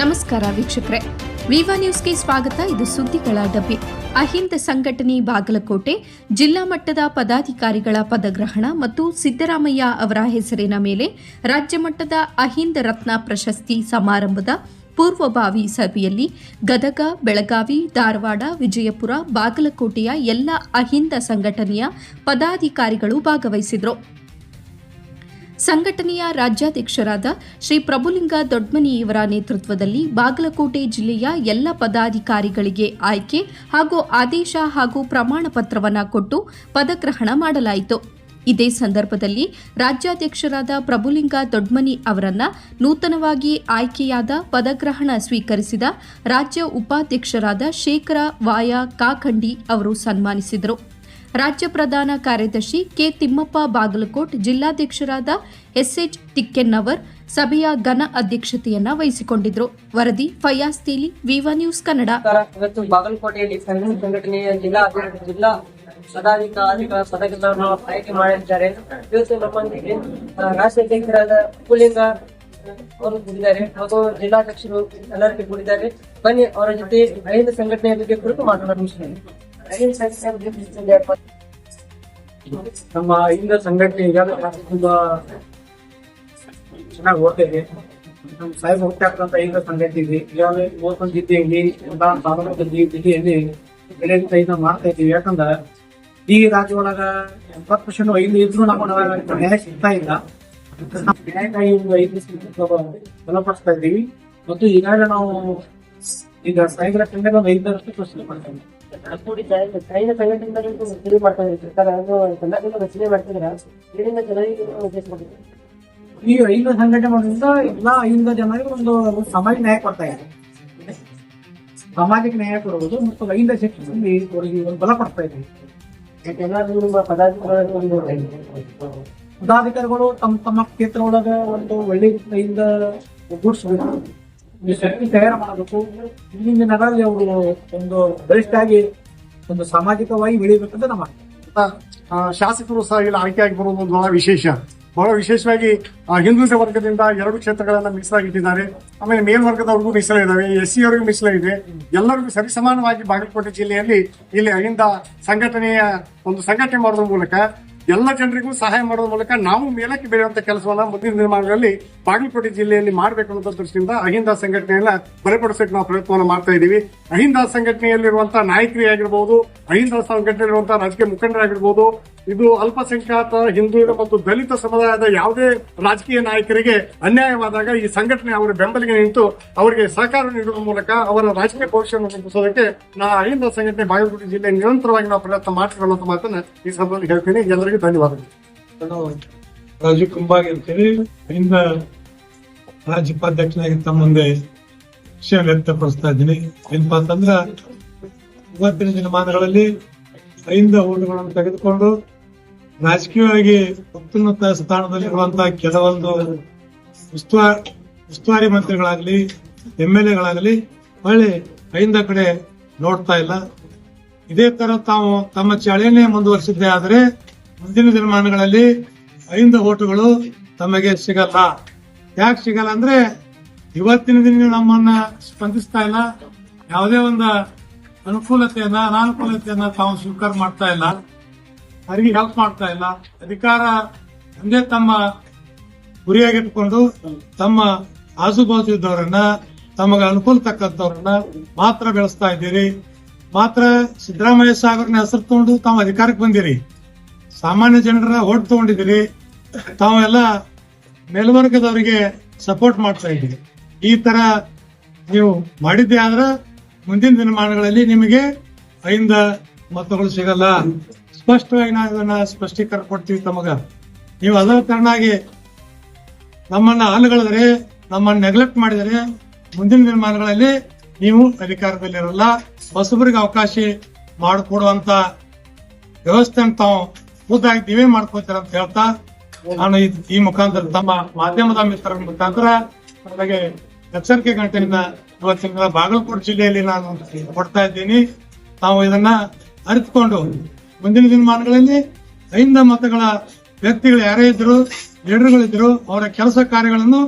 ನಮಸ್ಕಾರ ವೀಕ್ಷಕರೇ. ವಿವಾ ನ್ಯೂಸ್ಗೆ ಸ್ವಾಗತ. ಇದು ಸುದ್ದಿಗಳ ಡಬ್ಬಿ. ಅಹಿಂದ ಸಂಘಟನೆ ಬಾಗಲಕೋಟೆ ಜಿಲ್ಲಾ ಮಟ್ಟದ ಪದಾಧಿಕಾರಿಗಳ ಪದಗ್ರಹಣ ಮತ್ತು ಸಿದ್ದರಾಮಯ್ಯ ಅವರ ಹೆಸರಿನ ಮೇಲೆ ರಾಜ್ಯ ಮಟ್ಟದ ಅಹಿಂದ ರತ್ನ ಪ್ರಶಸ್ತಿ ಸಮಾರಂಭದ ಪೂರ್ವಭಾವಿ ಸಭೆಯಲ್ಲಿ ಗದಗ, ಬೆಳಗಾವಿ, ಧಾರವಾಡ, ವಿಜಯಪುರ, ಬಾಗಲಕೋಟೆಯ ಎಲ್ಲ ಅಹಿಂದ ಸಂಘಟನೆಯ ಪದಾಧಿಕಾರಿಗಳು ಭಾಗವಹಿಸಿದರು. ಸಂಘಟನೆಯ ರಾಜ್ಯಾಧ್ಯಕ್ಷರಾದ ಶ್ರೀ ಪ್ರಭುಲಿಂಗ ದೊಡ್ಮನಿಯವರ ನೇತೃತ್ವದಲ್ಲಿ ಬಾಗಲಕೋಟೆ ಜಿಲ್ಲೆಯ ಎಲ್ಲ ಪದಾಧಿಕಾರಿಗಳಿಗೆ ಆಯ್ಕೆ ಹಾಗೂ ಆದೇಶ ಹಾಗೂ ಪ್ರಮಾಣ ಪತ್ರವನ್ನು ಕೊಟ್ಟು ಪದಗ್ರಹಣ ಮಾಡಲಾಯಿತು. ಇದೇ ಸಂದರ್ಭದಲ್ಲಿ ರಾಜ್ಯಾಧ್ಯಕ್ಷರಾದ ಪ್ರಭುಲಿಂಗ ದೊಡ್ಮನಿ ಅವರನ್ನ ನೂತನವಾಗಿ ಆಯ್ಕೆಯಾದ ಪದಗ್ರಹಣ ಸ್ವೀಕರಿಸಿದ ರಾಜ್ಯ ಉಪಾಧ್ಯಕ್ಷರಾದ ಶೇಖರ ವಾಯ ಕಾಖಂಡಿ ಅವರು ಸನ್ಮಾನಿಸಿದರು. ರಾಜ್ಯ ಪ್ರಧಾನ ಕಾರ್ಯದರ್ಶಿ ಕೆ ತಿಮ್ಮಪ್ಪ ಬಾಗಲಕೋಟ್ ಜಿಲ್ಲಾಧ್ಯಕ್ಷರಾದ ಎಸ್ಎಚ್ ತಿಕ್ಕೆನ್ನವರ್ ಸಭೆಯ ಘನ ಅಧ್ಯಕ್ಷತೆಯನ್ನ ವಹಿಸಿಕೊಂಡಿದ್ರು. ವರದಿ ಫಯಾಸ್ ತೀಲಿ ವಿವಾ ನ್ಯೂಸ್ ಕನ್ನಡ. ಇವತ್ತು ಬಾಗಲಕೋಟೆಯಲ್ಲಿ ಸಂಘ ಸಂಘಟನೆಯ ಜಿಲ್ಲಾ ಜಿಲ್ಲಾ ಪದಾಧಿಕಾರಿಗಳ ಪದಕಗಳನ್ನು ಆಯ್ಕೆ ಮಾಡಿದ್ದಾರೆ. ಇವತ್ತು ನಮ್ಮೊಂದಿಗೆ ಆ, ರಾಷ್ಟ್ರಾಧ್ಯಕ್ಷರಾದ ಪುಲಿಂಗ ಅವರು ಕೂಡಿದ್ದಾರೆ. ಹಾಗೂ ಜಿಲ್ಲಾಧ್ಯಕ್ಷರು ಎಲ್ಲರಿಗೂ ಕೂಡಿದ್ದಾರೆ. ಬನ್ನಿ ಅವರ ಜೊತೆ ಐದು ಸಂಘಟನೆಯ ಬಗ್ಗೆ ಕುರಿತು ಮಾತನಾಡುತ್ತೇನೆ ನಮ್ಮ ಹಿಂದ ಸಂಘಟನೆ ಈಗಾಗಲೇ ತುಂಬಾ ಚೆನ್ನಾಗಿ ಓದ್ತಾ ಇದೆ ನಮ್ಮ ಸಾಹೇಬ್ ಹೋಗ್ತಾ ಹಿಂದ ಸಂಘಟನೆ ಇದೆ. ಈಗಾಗಲೇ ಮೂವತ್ತೊಂದು ಜಿಲ್ಲೆಯಲ್ಲಿ ಎಲ್ಲ ತಾಲೂಕು ಜಿಲ್ಲೆಯಲ್ಲಿ ಇದನ್ನ ಮಾಡ್ತಾ ಇದ್ದೀವಿ. ಯಾಕಂದ್ರೆ ಈ ರಾಜ್ಯ ಒಳಗ ಎಪ್ಪತ್ತು ಪರ್ಸೆಂಟ್ ಐದು ಇದ್ರು ನಮ್ಮ ನ್ಯಾಯ ಸಿಗ್ತಾ ಇಲ್ಲ. ನ್ಯಾಯಕ್ಕಾಗಿ ಒಂದು ಐದು ಬಲಪಡಿಸ್ತಾ ಇದ್ದೀವಿ. ಮತ್ತು ಈಗಾಗಲೇ ನಾವು ಈಗ ಸಾಯಂಕಾಲ ಸಂಘಟನೆ ಒಂದು ಐದರಷ್ಟು ಪ್ರಶ್ನೆ ಕೂಡಿದ್ದಾರೆ ಐದು ಸಂಘಟನೆಯಿಂದ ರಚನೆ ಮಾಡ್ತಾ ಇದ್ದಾರೆ ಸರ್ಕಾರ ಅದು ಸಂಘಟನೆ ರಚನೆ ಮಾಡ್ತಿದ್ದಾರೆ ಇದರಿಂದ ಜನರಿಗೆ ಉದ್ದೇಶ ಮಾಡಿದ್ದಾರೆ ಈ ಐದು ಸಂಘಟನೆ ಮಾಡೋದ್ರಿಂದ ಎಲ್ಲಾ ಐದು ಜನರಿಗೆ ಒಂದು ಸಮಾಜ ನ್ಯಾಯ ಕೊಡ್ತಾ ಇದೆ. ಸಮಾಜಕ್ಕೆ ನ್ಯಾಯ ಕೊಡುವುದು ಮತ್ತು ಐಂದ ಶಿಕ್ಷಣದಲ್ಲಿ ಅವರಿಗೆ ಒಂದು ಬಲ ಕೊಡ್ತಾ ಇದೆ. ಎಲ್ಲರೂ ನಿಮ್ಮ ಪದಾಧಿಕಾರಿಗಳು ಪದಾಧಿಕಾರಿಗಳು ತಮ್ಮ ತಮ್ಮ ಕ್ಷೇತ್ರ ಒಳಗೆ ಒಂದು ಒಳ್ಳೆ ರೀತಿಯಿಂದ ಒಗ್ಗೂಡಿಸಬೇಕು. ಈ ಶಕ್ತಿ ತಯಾರು ಮಾಡಬೇಕು. ಇಂದಿನ ದಿನಗಳಲ್ಲಿ ಅವರು ಒಂದು ಬಲಿಷ್ಠಾಗಿ ಒಂದು ಸಾಮಾಜಿಕವಾಗಿ ಬೆಳಿಬೇಕಂತ ನಮ್ಮ ಶಾಸಕರು ಸಹ ಇಲ್ಲಿ ಆಯ್ಕೆಯಾಗಿ ಬರುವುದು ಒಂದು ಬಹಳ ವಿಶೇಷ. ಬಹಳ ವಿಶೇಷವಾಗಿ ಹಿಂದುಳಿದ ವರ್ಗದಿಂದ ಎರಡು ಕ್ಷೇತ್ರಗಳನ್ನ ಮೀಸಲಾಗಿಟ್ಟಿದ್ದಾರೆ ಆಮೇಲೆ ಮೇಲ್ವರ್ಗದವ್ರಿಗೂ ಮೀಸಲಿದ್ದಾವೆ ಎಸ್ ಸಿ ಅವರಿಗೂ ಮೀಸಲಿದೆ ಎಲ್ಲರಿಗೂ ಸರಿಸಮಾನವಾಗಿ ಬಾಗಲಕೋಟೆ ಜಿಲ್ಲೆಯಲ್ಲಿ ಇಲ್ಲಿ ಅಲ್ಲಿಂದ ಸಂಘಟನೆಯ ಒಂದು ಸಂಘಟನೆ ಮಾಡುವ ಮೂಲಕ ಎಲ್ಲ ಜನರಿಗೂ ಸಹಾಯ ಮಾಡುವ ಮೂಲಕ ನಾವು ಮೇಲಕ್ಕೆ ಬೆಳೆಯುವಂತ ಕೆಲಸವನ್ನ ಮುಂದಿನ ದಿನಮಾನಗಳಲ್ಲಿ ಬಾಗಲಕೋಟೆ ಜಿಲ್ಲೆಯಲ್ಲಿ ಮಾಡಬೇಕು ಅನ್ನೋ ದೃಷ್ಟಿಯಿಂದ ಅಹಿಂದ ಸಂಘಟನೆಯನ್ನ ಬಲಪಡಿಸಕ್ಕೆ ನಾವು ಪ್ರಯತ್ನವನ್ನು ಮಾಡ್ತಾ ಇದ್ದೀವಿ ಅಹಿಂದ ಸಂಘಟನೆಯಲ್ಲಿರುವಂತಹ ಆಗಿರ್ಬೋದು ಅಹಿಂದ ಸಂಘಟನೆಯಲ್ಲಿರುವಂತಹ ರಾಜಕೀಯ ಮುಖಂಡರಾಗಿರ್ಬೋದು ಇದು ಅಲ್ಪಸಂಖ್ಯಾತ ಹಿಂದುಳಿದ ಮತ್ತು ದಲಿತ ಸಮುದಾಯದ ಯಾವುದೇ ರಾಜಕೀಯ ನಾಯಕರಿಗೆ ಅನ್ಯಾಯವಾದಾಗ ಈ ಸಂಘಟನೆ ಅವರ ಬೆಂಬಲಿಗೆ ನಿಂತು ಅವರಿಗೆ ಸಹಕಾರ ನೀಡುವ ಮೂಲಕ ಅವರ ರಾಜಕೀಯ ಭವಿಷ್ಯವನ್ನು ರೂಪಿಸೋದಕ್ಕೆ ನಾ ಅಹಿಂದ ಸಂಘಟನೆ ಬಾಗಲಕೋಟೆ ಜಿಲ್ಲೆ ನಿರಂತರವಾಗಿ ನಾವು ಪ್ರಯತ್ನ ಮಾಡಿಕೊಳ್ಳುವಂತ ಮಾತನ್ನು ಈ ಸಂದರ್ಭದಲ್ಲಿ ಹೇಳ್ತೀನಿ. ಎಲ್ಲರಿಗೂ ಧನ್ಯವಾದಗಳು. ನಾನು ರಾಜು ಕುಂಬಾಗಿ ಅಂತೇಳಿ ಹಿಂದ ರಾಜ್ಯ ಉಪಾಧ್ಯಕ್ಷನಾಗಿ ತಮ್ಮ ಮುಂದೆ ವ್ಯಕ್ತಪಡಿಸ್ತಾ ಇದ್ದೀನಿ. ಏನಪ್ಪಾ ಅಂತಂದ್ರ, ಇವತ್ತಿನ ದಿನಮಾನಗಳಲ್ಲಿ ಐಂದ ಓಟುಗಳನ್ನು ತೆಗೆದುಕೊಂಡು ರಾಜಕೀಯವಾಗಿ ಅತ್ಯುನ್ನತ ಸ್ಥಾನದಲ್ಲಿರುವಂತಹ ಕೆಲವೊಂದು ಉಸ್ತುವಾರಿ ಉಸ್ತುವಾರಿ ಮಂತ್ರಿಗಳಾಗ್ಲಿ ಎಂ ಎಲ್ ಎಗಳಾಗಲಿ ಹೊಳ್ಳಿ ಐಂದ ಕಡೆ ನೋಡ್ತಾ ಇಲ್ಲ. ಇದೇ ತರ ತಾವು ತಮ್ಮ ಚಳಿಯನ್ನೇ ಮುಂದುವರಿಸಿದ್ದೇ ಆದರೆ ಮುಂದಿನ ದಿನಮಾನಗಳಲ್ಲಿ ಐದು ಓಟುಗಳು ತಮಗೆ ಸಿಗಲ್ಲ. ಯಾಕೆ ಸಿಗಲ್ಲ ಅಂದ್ರೆ ಇವತ್ತಿನ ದಿನ ನಮ್ಮನ್ನ ಸ್ಪಂದಿಸ್ತಾ ಇಲ್ಲ. ಯಾವುದೇ ಒಂದು ಅನುಕೂಲತೆಯನ್ನ, ಅನಾನುಕೂಲತೆಯನ್ನ ತಾವು ಸ್ವೀಕಾರ ಮಾಡ್ತಾ ಇಲ್ಲ. ಅವರಿಗೆ ಹೆಲ್ಪ್ ಮಾಡ್ತಾ ಇಲ್ಲ. ಅಧಿಕಾರ ಅಂದೇ ತಮ್ಮ ಗುರಿಯಾಗಿಟ್ಕೊಂಡು ತಮ್ಮ ಆಜುಬಾಜು ಇದ್ದವರನ್ನ ತಮಗೆ ಅನುಕೂಲ ತಕ್ಕಂಥವ್ರನ್ನ ಮಾತ್ರ ಬೆಳೆಸ್ತಾ ಇದ್ದೀರಿ. ಮಾತ್ರ ಸಿದ್ದರಾಮಯ್ಯ ಸಾಗರ್ನ ಹೆಸರು ತಗೊಂಡು ತಾವು ಅಧಿಕಾರಕ್ಕೆ ಬಂದಿರಿ. ಸಾಮಾನ್ಯ ಜನರ ಓಟ್ ತಗೊಂಡಿದ್ದೀರಿ. ತಾವೆಲ್ಲ ಮೇಲ್ವರ್ಗದವರಿಗೆ ಸಪೋರ್ಟ್ ಮಾಡ್ತಾ ಇದ್ದೀರಿ. ಈ ತರ ನೀವು ಮಾಡಿದ್ದೆ ಆದ್ರೆ ಮುಂದಿನ ದಿನಮಾನಗಳಲ್ಲಿ ನಿಮಗೆ ಐಂದ ಮತಗಳು ಸಿಗಲ್ಲ. ಸ್ಪಷ್ಟವಾಗಿ ನಾವು ಇದನ್ನ ಸ್ಪಷ್ಟೀಕರಣ ಕೊಡ್ತೀವಿ ತಮಗ. ನೀವು ಅದರ ತರನಾಗಿ ನಮ್ಮನ್ನ ಹಾಲುಗಳಿದ್ರೆ ನಮ್ಮನ್ನ ನೆಗ್ಲೆಕ್ಟ್ ಮಾಡಿದರೆ ಮುಂದಿನ ದಿನಮಾನಗಳಲ್ಲಿ ನೀವು ಅಧಿಕಾರದಲ್ಲಿರಲ್ಲ. ಹೊಸಬರಿಗೆ ಅವಕಾಶ ಮಾಡಿಕೊಡುವಂತ ವ್ಯವಸ್ಥೆ ತಾವು ಖುದ್ದಾಗಿ ನೀವೇ ಮಾಡ್ಕೋತೀರ ಅಂತ ಹೇಳ್ತಾ ನಾನು ಈ- ಮುಖಾಂತರ ತಮ್ಮ ಮಾಧ್ಯಮದ ಮಿತ್ರರ ಮುಖಾಂತರ ನಮಗೆ ಎಚ್ಚರಿಕೆ ಗಂಟೆಯಿಂದ ಇವತ್ತಿನ ಬಾಗಲಕೋಟೆ ಜಿಲ್ಲೆಯಲ್ಲಿ ನಾನು ಕೊಡ್ತಾ ಇದ್ದೀನಿ. ನಾವು ಇದನ್ನ ಅರಿತುಕೊಂಡು ಮುಂದಿನ ದಿನಮಾನಗಳಲ್ಲಿ ಐಂದ ಮತಗಳ ವ್ಯಕ್ತಿಗಳು ಯಾರೇ ಇದ್ರು, ಲೀಡರ್ಗಳಿದ್ರು, ಅವರ ಕೆಲಸ ಕಾರ್ಯಗಳನ್ನು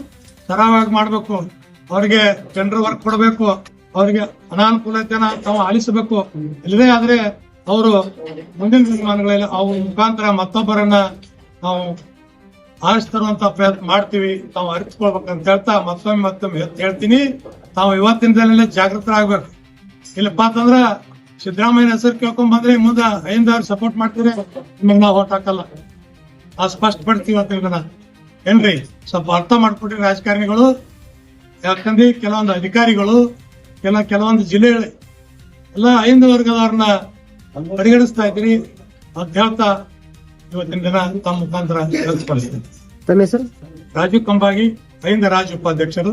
ಸರಾಗವಾಗಿ ಮಾಡಬೇಕು. ಅವರಿಗೆ ಟೆಂಡರ್ ವರ್ಕ್ ಕೊಡಬೇಕು. ಅವರಿಗೆ ಅನಾನುಕೂಲತೆನ ತಾವು ಆಲಿಸಬೇಕು. ಇಲ್ಲದೇ ಆದ್ರೆ ಅವರು ಮುಂದಿನ ದಿನಮಾನಗಳಲ್ಲಿ ಅವ್ರ ಮುಖಾಂತರ ಮತ್ತೊಬ್ಬರನ್ನ ನಾವು ಆಲಿಸ್ತಿರುವಂತ ಪ್ರಯತ್ನ ಮಾಡ್ತೀವಿ. ತಾವು ಅರಿತುಕೊಳ್ಬೇಕಂತ ಹೇಳ್ತಾ ಮತ್ತೊಮ್ಮೆ ಮತ್ತೊಮ್ಮೆ ಹೇಳ್ತೀನಿ. ತಾವು ಇವತ್ತಿನ ದಿನ ಜಾಗೃತರಾಗ್ಬೇಕು ಇಲ್ಲಪ್ಪ ಅಂತಂದ್ರ ಸಿದ್ದರಾಮಯ್ಯ ಹೆಸರು ಕೇಳ್ಕೊಂಡ್ ಬಂದ್ರೆ ಮುಂದೆ ಐದಾರು ಸಪೋರ್ಟ್ ಮಾಡ್ತೀರಿ ನಿಮಗೆ ನಾವು ಓಟ್ ಹಾಕಲ್ಲ. ಆ ಸ್ಪಷ್ಟ ಪಡ್ತೀವಿ ಅಂತ ಇದನ್ನ ಏನ್ರಿ ಸ್ವಲ್ಪ ಅರ್ಥ ಮಾಡ್ಕೊಟ್ರಿ ರಾಜಕಾರಣಿಗಳು ಯಾಕಂದ್ರೆ ಕೆಲವೊಂದು ಅಧಿಕಾರಿಗಳು ಕೆಲ ಕೆಲವೊಂದು ಜಿಲ್ಲೆಗಳು ಎಲ್ಲ ಐದು ವರ್ಗದವ್ರನ್ನ ಪರಿಗಣಿಸ್ತಾ ಇದ್ರಿ ಅಂತ ಹೇಳ್ತಾ ಇವತ್ತಿನ ದಿನ ತಮ್ಮ ಮುಖಾಂತರ ತಿಳಿಸ್ಪಡಿಸ್ತೀನಿ ರಾಜೀವ್ ಕಂಬಾಗಿ ಐಂದ ರಾಜ್ ಉಪಾಧ್ಯಕ್ಷರು.